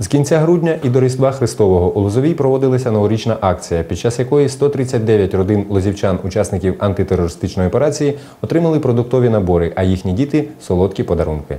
З кінця грудня і до Різдва Христового у Лозовій проводилася новорічна акція, під час якої 139 родин лозівчан, учасників антитерористичної операції, отримали продуктові набори, а їхні діти солодкі подарунки.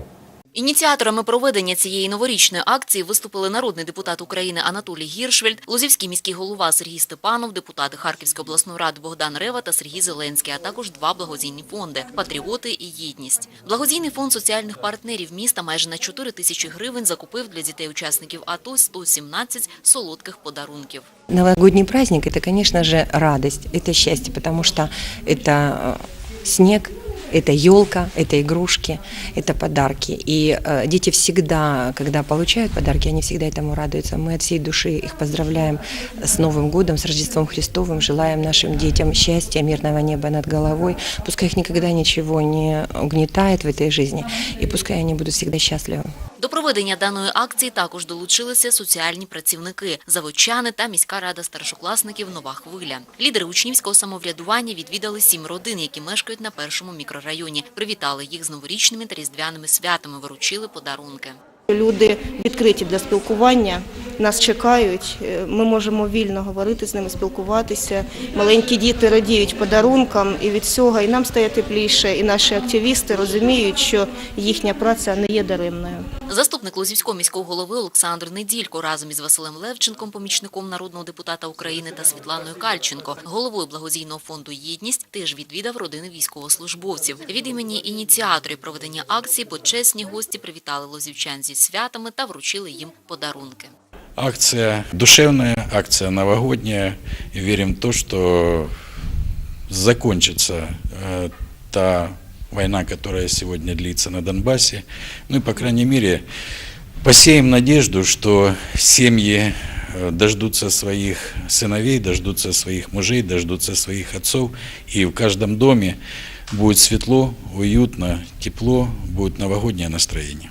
Ініціаторами проведення цієї новорічної акції виступили народний депутат України Анатолій Гіршвельд, Лозівський міський голова Сергій Степанов, депутати Харківської обласної ради Богдан Рева та Сергій Зеленський, а також два благодійні фонди Патріоти і єдність. Благодійний фонд соціальних партнерів міста майже на 4 тисячі гривень закупив для дітей-учасників АТО 117 солодких подарунків. Новогодний праздник – это, конечно же, радость, это счастье, потому что это э, снег, это елка, это игрушки, это подарки. И э, дети всегда, когда получают подарки, они всегда этому радуются. Мы от всей души их поздравляем с Новым годом, с Рождеством Христовым, желаем нашим детям счастья, мирного неба над головой. Пускай их никогда ничего не угнетает в этой жизни, и пускай они будут всегда счастливы. Проведення даної акції також долучилися соціальні працівники, заводчани та міська рада старшокласників Нова хвиля. Лідери учнівського самоврядування відвідали сім родин, які мешкають на першому мікрорайоні. Привітали їх з новорічними та різдвяними святами, виручили подарунки. Люди відкриті для спілкування, нас чекають. е, Ми можемо вільно говорити з ними, спілкуватися. Маленькі діти радіють подарункам і від цього і нам стає тепліше, і наші активісти розуміють, що їхня праця не є даремною. Заступник Лозівського міського голови Олександр Неділько разом із Василем Левченком, помічником народного депутата України та Світланою Кальченко, головою благодійного фонду Єдність, теж відвідав родини військовослужбовців. Від імені ініціаторів проведення акції почесні гості привітали лозівчан зі святами та вручили їм подарунки. Акция душевная, акция новогодняя. И верим в то, что закончится э, та война, которая сегодня длится на Донбассе. Ну и, по крайней мере, посеем надежду, что семьи э, дождутся своих сыновей, дождутся своих мужей, дождутся своих отцов. И в каждом доме будет светло, уютно, тепло, будет новогоднее настроение.